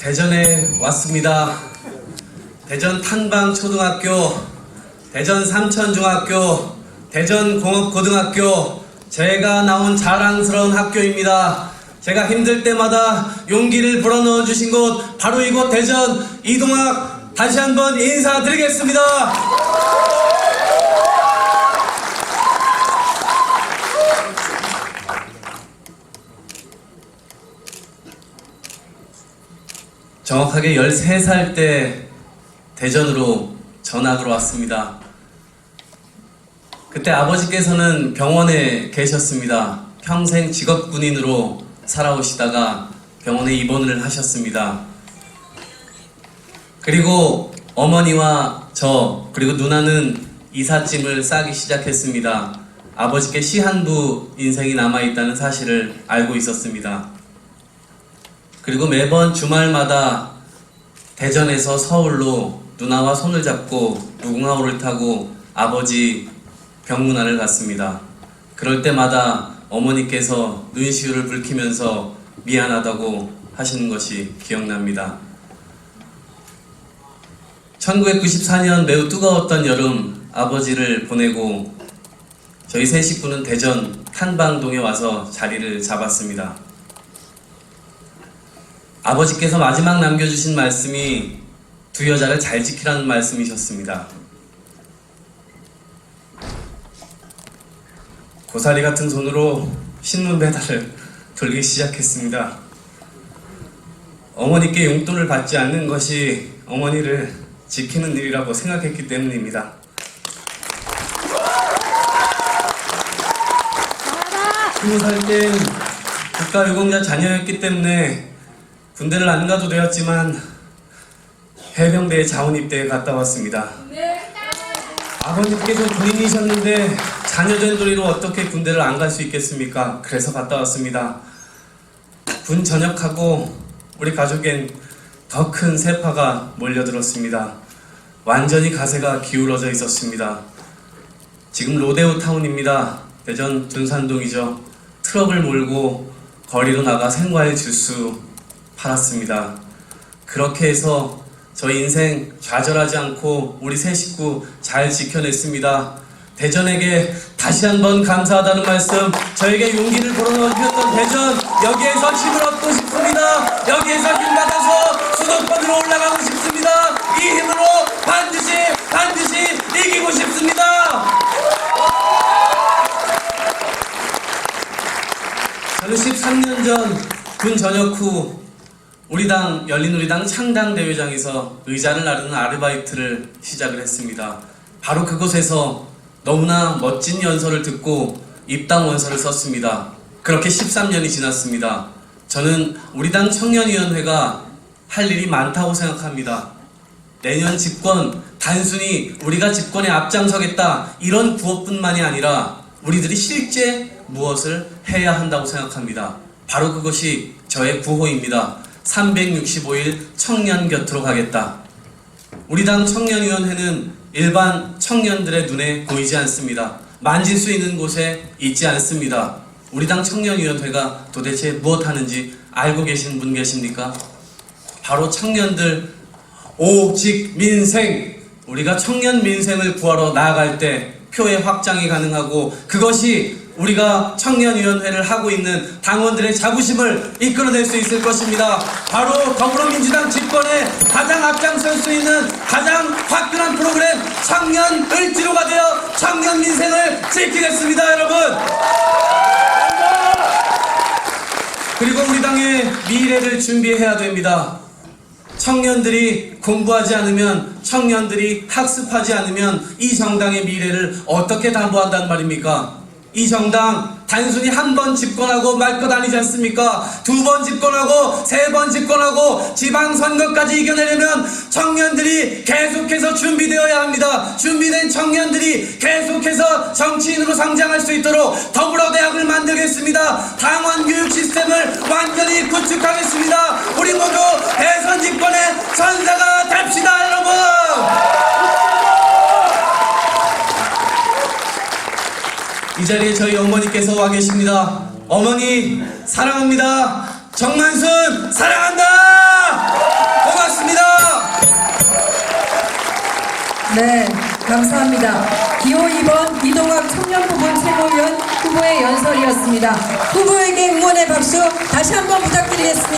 대전에 왔습니다. 대전 탄방초등학교, 대전 삼천중학교, 대전 공업고등학교, 제가 나온 자랑스러운 학교입니다. 제가 힘들 때마다 용기를 불어넣어 주신 곳, 바로 이곳 대전 이동학 다시 한번 인사드리겠습니다. 정확하게 13살 때 대전으로 전학으로 왔습니다. 그때 아버지께서는 병원에 계셨습니다. 평생 직업 군인으로 살아오시다가 병원에 입원을 하셨습니다. 그리고 어머니와 저 그리고 누나는 이삿짐을 싸기 시작했습니다. 아버지께 시한부 인생이 남아 있다는 사실을 알고 있었습니다. 그리고 매번 주말마다 대전에서 서울로 누나와 손을 잡고 무궁화호를 타고 아버지 병문안을 갔습니다. 그럴 때마다 어머니께서 눈시울을 붉히면서 미안하다고 하시는 것이 기억납니다. 1994년 매우 뜨거웠던 여름 아버지를 보내고 저희 세 식구는 대전 탄방동에 와서 자리를 잡았습니다. 아버지께서 마지막 남겨주신 말씀이 두 여자를 잘 지키라는 말씀이셨습니다. 고사리 같은 손으로 신문 배달을 돌기 시작했습니다. 어머니께 용돈을 받지 않는 것이 어머니를 지키는 일이라고 생각했기 때문입니다. 스무 살땐 국가유공자 자녀였기 때문에 군대를 안 가도 되었지만 해병대에 자원 입대에 갔다 왔습니다. 아버님께서 군인이셨는데 자녀된 도리로 어떻게 군대를 안 갈 수 있겠습니까? 그래서 갔다 왔습니다. 군 전역하고 우리 가족엔 더 큰 세파가 몰려들었습니다. 완전히 가세가 기울어져 있었습니다. 지금 로데오 타운입니다. 대전 둔산동이죠. 트럭을 몰고 거리로 나가 생과일 주스 팔았습니다. 그렇게 해서 저희 인생 좌절하지 않고 우리 세 식구 잘 지켜냈습니다. 대전에게 다시 한번 감사하다는 말씀, 저에게 용기를 불어넣어 주셨던 대전, 여기에서 힘을 얻고 싶습니다. 여기에서 힘 받아서 수도권으로 올라가고 싶습니다. 이 힘으로 반드시, 반드시 이기고 싶습니다. 저는 13년 전 군 전역 후 우리 당 열린우리당 창당 대회장에서 의자를 나르는 아르바이트를 시작을 했습니다. 바로 그곳에서 너무나 멋진 연설을 듣고 입당 원서를 썼습니다. 그렇게 13년이 지났습니다. 저는 우리 당 청년위원회가 할 일이 많다고 생각합니다. 내년 집권 단순히 우리가 집권에 앞장서겠다 이런 구호뿐만이 아니라 우리들이 실제 무엇을 해야 한다고 생각합니다. 바로 그것이 저의 구호입니다. 365일 청년 곁으로 가겠다. 우리 당 청년위원회는 일반 청년들의 눈에 보이지 않습니다. 만질 수 있는 곳에 있지 않습니다. 우리 당 청년위원회가 도대체 무엇 하는지 알고 계신 분 계십니까? 바로 청년들 오직 민생 우리가 청년 민생을 구하러 나아갈 때 표의 확장이 가능하고 그것이 우리가 청년위원회를 하고 있는 당원들의 자부심을 이끌어낼 수 있을 것입니다. 바로 더불어민주당 집권에 가장 앞장설 수 있는 가장 화끈한 프로그램 청년 을지로가 되어 청년 민생을 지키겠습니다, 여러분. 그리고 우리 당의 미래를 준비해야 됩니다. 청년들이 공부하지 않으면 청년들이 학습하지 않으면 이 정당의 미래를 어떻게 담보한단 말입니까? 이 정당 단순히 한 번 집권하고 말 것 아니지 않습니까? 두 번 집권하고 세 번 집권하고 지방선거까지 이겨내려면 청년들이 계속해서 준비되어야 합니다. 준비된 청년들이 계속해서 정치인으로 성장할 수 있도록 더불어 대학을 만들겠습니다. 당원 교육 시스템을 완전히 구축하겠습니다. 우리 모두 대선 집권의 전사 이 자리에 저희 어머니께서 와 계십니다. 어머니 사랑합니다. 정만순 사랑한다. 고맙습니다. 네, 감사합니다. 기호 2번 이동학 청년부분 최고위원 후보의 연설이었습니다. 후보에게 응원의 박수 다시 한번 부탁드리겠습니다.